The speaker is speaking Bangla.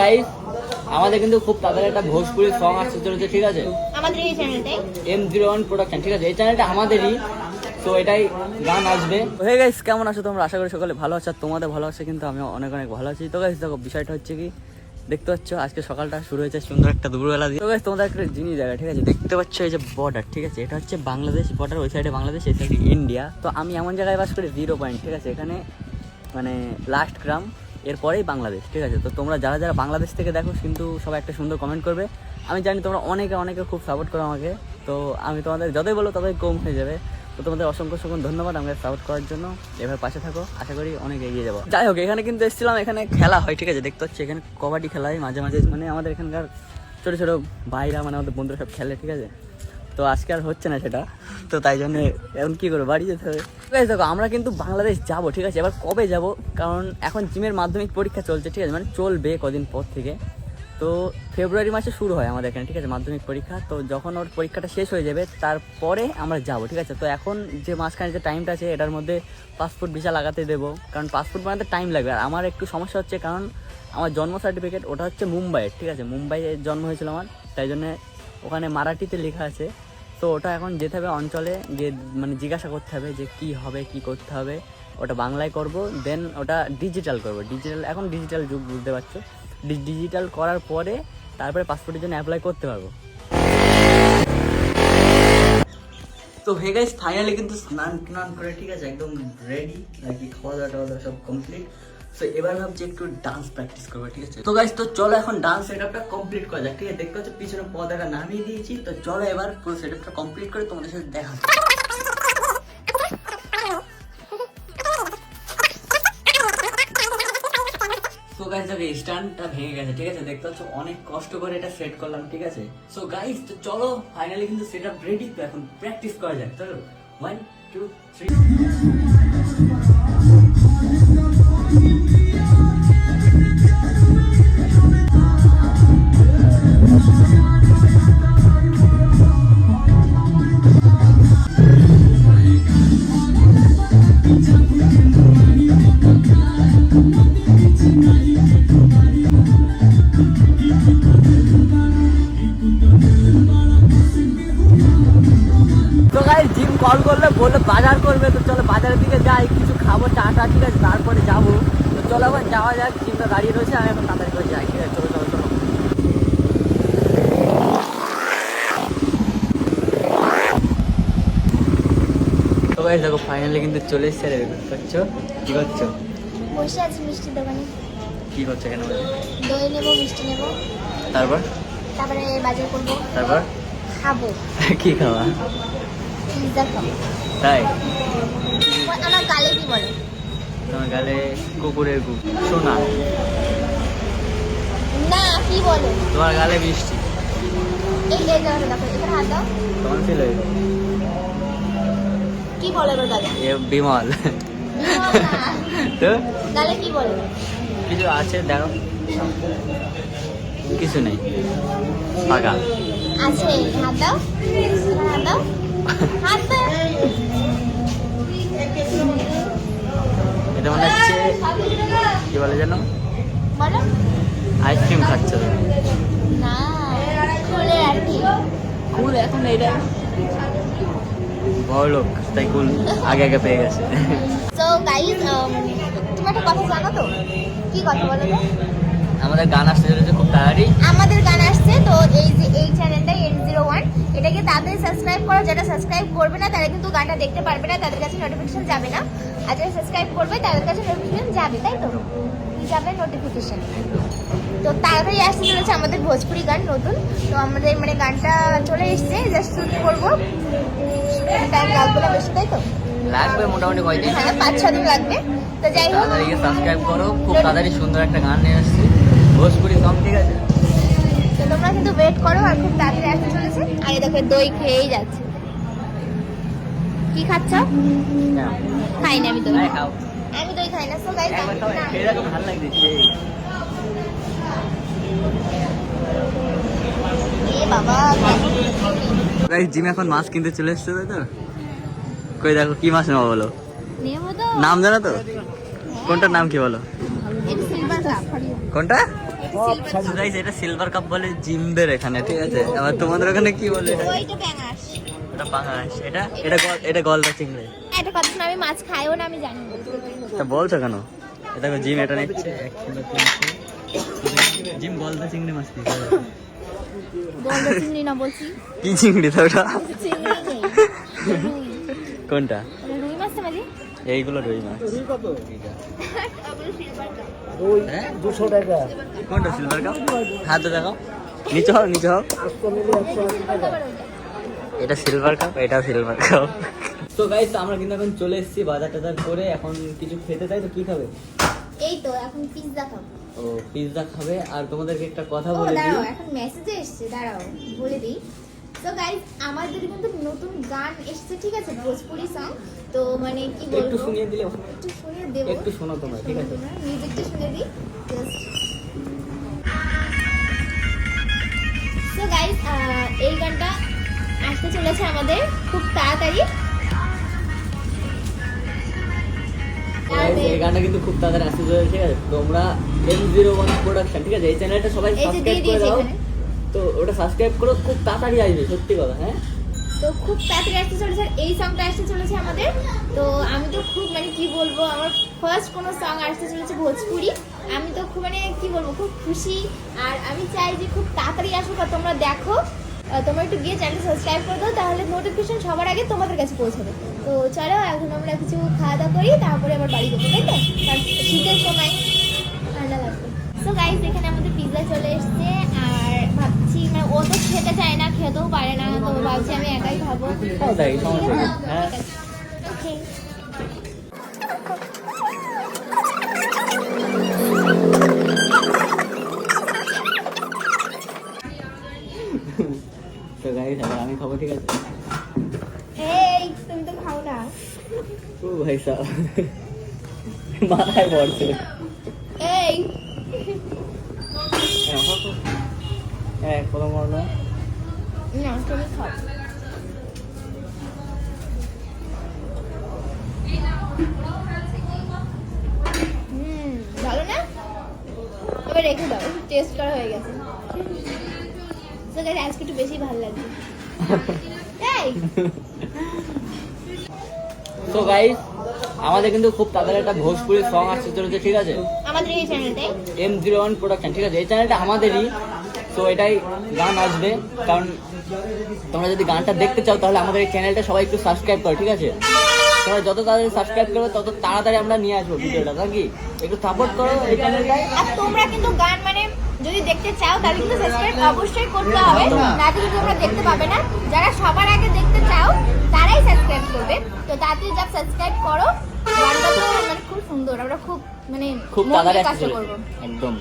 গাইস আমাদের কিন্তু খুব তাড়াতাড়ি একটা ভোজপুরি সং আসতে চলেছে ঠিক আছে? আমাদের এই চ্যানেলটাই এম জিরো ওয়ান প্রোডাকশন ঠিক আছে? এই চ্যানেলটা আমাদেরই তো এটাই গান আসবে। হে গাইস কেমন আছো তোমরা? আশা করি সকলে ভালো আছো তোমাদের ভালো আছে কিন্তু আমি অনেক অনেক ভালো আছি। তো গাইস দেখো বিষয়টা হচ্ছে কি দেখতে পাচ্ছ আজকে সকালটা শুরু হয়েছে সুন্দর একটা দুপুরবেলা দিয়ে। তো গাইস তোমাদের একটা জিনিস জায়গা ঠিক আছে? দেখতে পাচ্ছ এই যে বর্ডার ঠিক আছে? এটা হচ্ছে বাংলাদেশ বর্ডার ওই সাইডে বাংলাদেশ এই সাইডে ইন্ডিয়া তো আমি এমন জায়গায় বাস করি জিরো পয়েন্ট ঠিক আছে? এখানে মানে লাস্ট গ্রাম এরপরেই বাংলাদেশ, ঠিক আছে? তো তোমরা যারা যারা বাংলাদেশ থেকে দেখো, কিন্তু সবাই একটা সুন্দর কমেন্ট করবে। আমি জানি তোমরা অনেকে অনেকে খুব সাপোর্ট করো আমাকে। তো আমি তোমাদের যতই বলো, ততই কম হয়ে যাবে। তো তোমাদের অসংখ্য অসংখ্য ধন্যবাদ আমাকে সাপোর্ট করার জন্য। এভাবে পাশে থাকো, আশা করি অনেক এগিয়ে যাব। যাই হোক, এখানে কিন্তু এসেছিলাম, এখানে খেলা হয়, ঠিক আছে? দেখতে পাচ্ছি এখানে কবাডি খেলা হয়, মাঝে মাঝে। মানে আমাদের এখানকার ছোটো ছোটো ভাইরা মানে আমাদের বন্ধুরা সব খেলে, ঠিক আছে? তো আজকে আর হচ্ছে না সেটা। তো তাই জন্য এখন কি করব, বাড়ি যেতে হবে। ঠিক আছে, দেখো, আমরা কিন্তু বাংলাদেশ যাব, ঠিক আছে? এবার কবে যাব? কারণ এখন জিমের মাধ্যমিক পরীক্ষা চলছে, ঠিক আছে? মানে চলবে কদিন পর থেকে। তো ফেব্রুয়ারি মাসে শুরু হয় আমাদের এখানে, ঠিক আছে? মাধ্যমিক পরীক্ষা। তো যখন ওর পরীক্ষাটা শেষ হয়ে যাবে, তারপরে আমরা যাব, ঠিক আছে? তো এখন যে মাঝখানে যে টাইমটা আছে, এটার মধ্যে পাসপোর্ট ভিসা লাগাতে দেবো। কারণ পাসপোর্ট বানাতে টাইম লাগবে। আর আমার একটু সমস্যা হচ্ছে, কারণ আমার জন্ম সার্টিফিকেট ওটা হচ্ছে মুম্বাইয়ের, ঠিক আছে? মুম্বাইয়ে জন্ম হয়েছিল আমার। তাই জন্য ওখানে মারাঠিতে লেখা আছে। তো ওটা এখন যেতে হবে অঞ্চলে গিয়ে মানে জিজ্ঞাসা করতে হবে যে কি হবে, কি করতে হবে। ওটা বাংলায় করব দেন ওটা ডিজিটাল করব। ডিজিটাল এখন ডিজিটাল যুগ, বুঝতে পারছ? ডিজিটাল করার পরে তারপরে পাসপোর্টের জন্য অ্যাপ্লাই করতে পারব। তো হে গাইস ফাইনালি কিন্তু স্নান টান করে, ঠিক আছে, একদম রেডি নাকি খাওয়া দাওয়া টাওয়া দাওয়া সব কমপ্লিট তো এবার ভাবছি একটু ডান্স প্র্যাকটিস করব, ঠিক আছে? তো গাইস তো চলো এখন ডান্স সেটআপটা কমপ্লিট করা যাক, ঠিক আছে? দেখতে হচ্ছে পিছনে পর্দাটা নামিয়ে দিয়েছি। তো চলো এবার পুরো সেটআপটা কমপ্লিট করে তোমাদের সাথে দেখা সো ভেঙে গেছে, ঠিক আছে? দেখতে পাচ্ছ, অনেক কষ্ট করে এটা সেট করলাম, ঠিক আছে? সো গাইস তো চলো ফাইনালি কিন্তু সেটআপ রেডি তো এখন প্র্যাকটিস করা যাক, চলো। ওয়ান টু থ্রি তো জিম কল করলে বললে বাজার করবে, তো চলো বাজারের দিকে যাই, কিছু খাব, চা টা, ঠিক আছে, তারপরে যাব। তো চলো এখন যাওয়া যাক, জিমটা দাঁড়িয়ে রয়েছে, আমি এখন তাড়াতাড়ি করে যাই, ঠিক আছে, চলো চলো চলো। তো গাইস দেখো ফাইনালি কিন্তু চলে এসছে রে করছ কি করছ? বসে আছি মিষ্টির দোকানে। কি করছ কেন দই নেব মিষ্টি নেব। তারপর? তারপরে বাজার করব। তারপর? খাব। কি খাওয়া পিৎজা খাব। তাই? আমার গালে কি বলে? তোমার গালে কুকুরের গু। সোনা। না কি বলে? তোমার গালে বৃষ্টি এই এই জায়গাটা দেখো এখানে হাত দাও। তোমার ছিল কি বলে ওর গালে? এ বিমল। তো? কি কিছু আছে দেখো কিছু নেই। ফাঁকা। আছে হাত দাও। হাত দাও। হাত দাও। এটা মনে হচ্ছে কি বলে যেন? বলো। আইসক্রিম খাচ্ছ। না কুল এখন এইটা বড় লোক তাই কুল আগে আগে পেয়ে গেছে। তো গাইস তুমি একটা কথা জানো তো? কি কথা বলো আমাদের গান আসতে চলেছে খুব তাড়াতাড়ি। আমাদের গান আসছে তো এই যে এই চ্যানেলটা এন জিরো ওয়ান এটাকে তাদের সাবস্ক্রাইব করো। যারা সাবস্ক্রাইব করবে না তারা কিন্তু গানটা দেখতে পারবে না তাদের কাছে নোটিফিকেশন যাবে না। আর যারা সাবস্ক্রাইব করবে তাদের কাছে নোটিফিকেশন যাবে তাই তো? যাবে? নোটিফিকেশন তো তাড়াতাড়ি আসতে চলেছে আমাদের ভোজপুরি গান নতুন। তো আমাদের মানে গানটা চলে এসছে জাস্ট শুট করব। টাইম লাগবে না বেশি তাই তো? লাগবে মোটামুটি কয়দিন? হ্যাঁ পাঁচ ছ দিন লাগবে। তো যাই হোক। তাড়াতাড়ি সাবস্ক্রাইব করো খুব তাড়াতাড়ি সুন্দর একটা গান নিয়ে আসছি। ভোজপুরি সং ঠিক আছে? তো তোমরা কিন্তু ওয়েট করো আর খুব তাড়াতাড়ি আসতে চলেছে। আগে দেখো দই খেয়েই যাচ্ছে। কি খাচ্ছ? খাই না আমি দই। খাও। আমি দই খাই না সো গাইস খাও ভালো লাগছে গাইস জিম এখন মাছ কিনতে চলে এসছে তাই তো? কই দেখো কি মাছ নেব বলো নাম জানো তো? কোনটার নাম কি বলো? কোনটা? guys, এটা সিলভার কাপ বলে জিমদের এখানে ঠিক আছে? আবার তোমাদের ওখানে কি বলে এটা? এটা পাঙাশ। এটা? এটা এটা গলদা চিংড়ি। একটা কথা আমি মাছ খাইও না আমি জানি তা বলছো কেন? এটা জিম এটা নিচ্ছে। জিম গলদা চিংড়ি মাছ। গলদা চিংড়ি না বলছি? কি চিংড়ি তো ওটা কোনটা? রুই মাছ মাঝে? এইগুলো রুই মাছ। হ্যাঁ? টাকা। কোনটা সিলভার কাপ হাতে দেখাও। নিচে হোক নিচে হোক। এটা সিলভার কাপ এটা সিলভার কাপ তো গাইস আমরা কিন্তু এখন চলে এসেছি বাজার টাজার করে। এখন কিছু খেতে চাই তো? কি খাবে? এই তো এখন পিৎজা খাব। ও পিৎজা খাবে। আর তোমাদেরকে একটা কথা বলে দিই। দাঁড়াও এখন মেসেজে এসেছে দাঁড়াও বলে দিই। তো গাইজ আমাদের কিন্তু নতুন গান এসেছে ঠিক আছে? ভোজপুরি সং তো মানে কি একটু বলব? শুনিয়ে দিলে একটু শুনিয়ে দেবো। একটু শোনো তোমরা ঠিক আছে? মিউজিকটা শুনে দিই। সো গাইজ এই গানটা আসতে চলেছে আমাদের খুব তাড়াতাড়ি। এই গানটা কিন্তু খুব তাড়াতাড়ি চলেছে ঠিক আছে? তোমরা এম জিরো ওয়ান প্রোডাকশন ঠিক আছে? এই চ্যানেলটা সবাই সাবস্ক্রাইব করে দাও। তো ওটা সাবস্ক্রাইব করো খুব তাড়াতাড়ি আসবে সত্যি কথা হ্যাঁ? তো খুব তাড়াতাড়ি আসতে চলেছে এই সংটা আসতে চলেছে আমাদের। তো আমি তো খুব মানে কি বলব আমার ফার্স্ট কোনো সং আসতে চলেছে ভোজপুরি। আমি তো খুব মানে কি বলব খুব খুশি। আর আমি চাই যে খুব তাড়াতাড়ি আসুক আর তোমরা দেখো। তোমরা একটু গিয়ে চ্যানেল সাবস্ক্রাইব করে দাও তাহলে নোটিফিকেশন সবার আগে তোমাদের কাছে পৌঁছাবে। তো চলো এখন আমরা কিছু খাওয়া দাওয়া করি তারপরে আবার বাড়ি যাব তাই তো? কারণ শীতের সময় ঠান্ডা লাগবে। সো গাইস এখানে আমাদের পিৎজা চলে এসেছে আর ভাবছি মানে ও তো খেতে চায় না খেতেও পারে না তো ভাবছি আমি একাই খাব। খাও তাই, সমস্যা নেই। হ্যাঁ। ওকে ঠিক আছে। এই তুমি তো খাও না। ও ভাই সাহ মাথায় পড়ছে। এই। খাও, খাও। প্রথম বর্ণ না তুমি খাও। ভালো না? এবার রেখে দাও টেস্ট করা হয়ে গেছে। তো আজকে একটু বেশি ভালো লাগছে। তো গাইস আমাদের কিন্তু খুব তাড়াতাড়ি একটা ভোজপুরি সং আসতে চলেছে ঠিক আছে? আমাদের এই চ্যানেলটাই এম জিরো ওয়ান প্রোডাকশন ঠিক আছে? এই চ্যানেলটা আমাদেরই তো এটাই গান আসবে। কারণ তোমরা যদি গানটা দেখতে চাও তাহলে আমাদের এই চ্যানেলটা সবাই একটু সাবস্ক্রাইব করো ঠিক আছে? তোমরা যত তাড়াতাড়ি সাবস্ক্রাইব করবে তত তাড়াতাড়ি আমরা নিয়ে আসব ভিডিওটা নাকি? একটু সাপোর্ট করো এই চ্যানেলটাই আর তোমরা কিন্তু গান মানে দেখতে চাও তাহলে কিন্তু সাবস্ক্রাইব অবশ্যই করতে হবে। না। কিন্তু তোমরা দেখতে পাবে না। যারা সবার আগে দেখতে চাও তারাই সাবস্ক্রাইব করবে। তো তাড়াতাড়ি যা সাবস্ক্রাইব করো। গানটা তো মানে খুব সুন্দর আমরা খুব মানে খুব তাড়াতাড়ি কাজ করব। একদম।